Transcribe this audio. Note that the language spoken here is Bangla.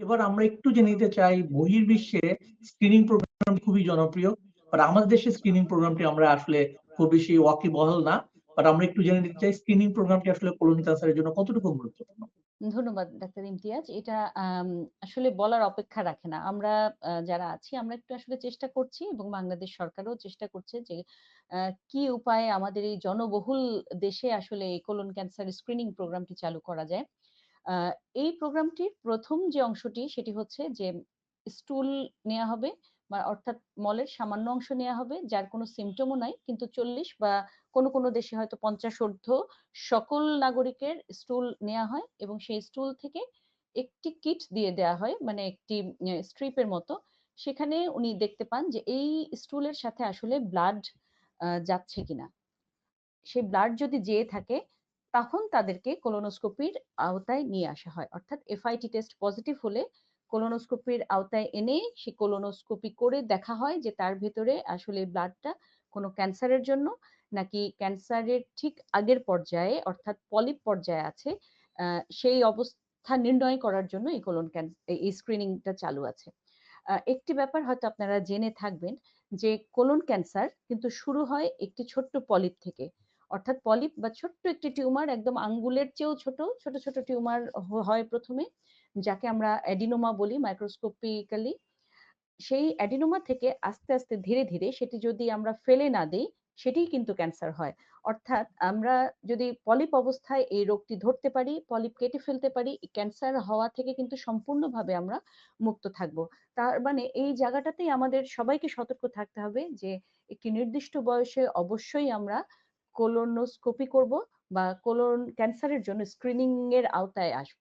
এবার আমরা একটু জেনে নিতে চাই, বহির্বিশ্বে স্ক্রিনিং প্রোগ্রাম খুবই জনপ্রিয় বাট আমাদের দেশে স্ক্রিনিং প্রোগ্রামটি আমরা আসলে খুব বেশি ওয়াকিবহল না বাট আমরা একটু জেনে নিতে চাই স্ক্রিনিং প্রোগ্রামটি আসলে কোলন ক্যান্সারের জন্য কতটুকু গুরুত্বপূর্ণ ধন্যবাদ, ডাক্তার ইমতিয়াজ। এটা আসলে বলার অপেক্ষা রাখে না। আমরা যারা আছি, আমরা একটু আসলে চেষ্টা করছি এবং বাংলাদেশ সরকারও চেষ্টা করছে যে কি উপায়ে আমাদের এই জনবহুল দেশে আসলে এই কোলন ক্যান্সার স্ক্রিনিং প্রোগ্রামটি চালু করা যায়। এই প্রোগ্রামটির প্রথম যে অংশটি সেটি হচ্ছে যে স্টুল নেওয়া হবে বা অর্থাৎ মলের সামান্য অংশ নেওয়া হবে যার কোনো সিম্পটমও নাই। কিন্তু ৪০ বা কোনো, কোনো দেশে হয়তো ৫০ ঊর্ধ্ব সকল নাগরিকের স্টুল নেয়া হয় এবং সেই স্টুল থেকে একটি কিট দিয়ে দেয়া হয়। মানে একটি স্ট্রিপের মতো। সেখানে উনি দেখতে পান যে এই স্টুলের সাথে আসলে ব্লাড যাচ্ছে কিনা। সেই ব্লাড যদি যেয়ে থাকে তখন তাদেরকে কোলোনোস্কোপির আওতায় নিয়ে আসা হয়। অর্থাৎ এফআইটি টেস্ট পজিটিভ হলে কোলোনোস্কোপির আওতায় এনে সে কোলোনোস্কোপি করে দেখা হয় যে তার ভেতরে আসলে ব্লাডটা কোনো ক্যান্সারের জন্য নাকি ক্যান্সারের ঠিক আগের পর্যায়ে অর্থাৎ পলিপ পর্যায়ে আছে। সেই অবস্থা নির্ণয় করার জন্য এই কোলন এই স্ক্রিনিংটা চালু আছে। একটি ব্যাপার হয়তো আপনারা জেনে থাকবেন যে কোলন ক্যান্সার কিন্তু শুরু হয় একটি ছোট্ট পলিপ থেকে। অর্থাৎ পলিপ বা ছোট্ট একটি টিউমার একদম আঙ্গুলের চেয়েও ছোট, ছোট, ছোট টিউমার হয় প্রথমে যাকে আমরা অ্যাডিনোমা বলি মাইক্রোস্কোপিক্যালি। সেই অ্যাডিনোমা থেকে আস্তে, আস্তে ধীরে, ধীরে সেটি যদি আমরা ফেলে না দেই সেটি কিন্তু ক্যান্সার হয়। অর্থাৎ আমরা যদি পলিপ অবস্থায় এই রোগটি ধরতে পারি, পলিপ কেটে ফেলতে পারি, ক্যান্সার হওয়া থেকে কিন্তু সম্পূর্ণভাবে আমরা মুক্ত থাকব। তার মানে এই জায়গাটাতেই আমাদের সবাইকে সতর্ক থাকতে হবে যে একটি নির্দিষ্ট বয়সে অবশ্যই আমরা কোলোনোস্কোপি করব বা কোলন ক্যান্সারের জন্য স্ক্রিনিং এর আওতায় আসব।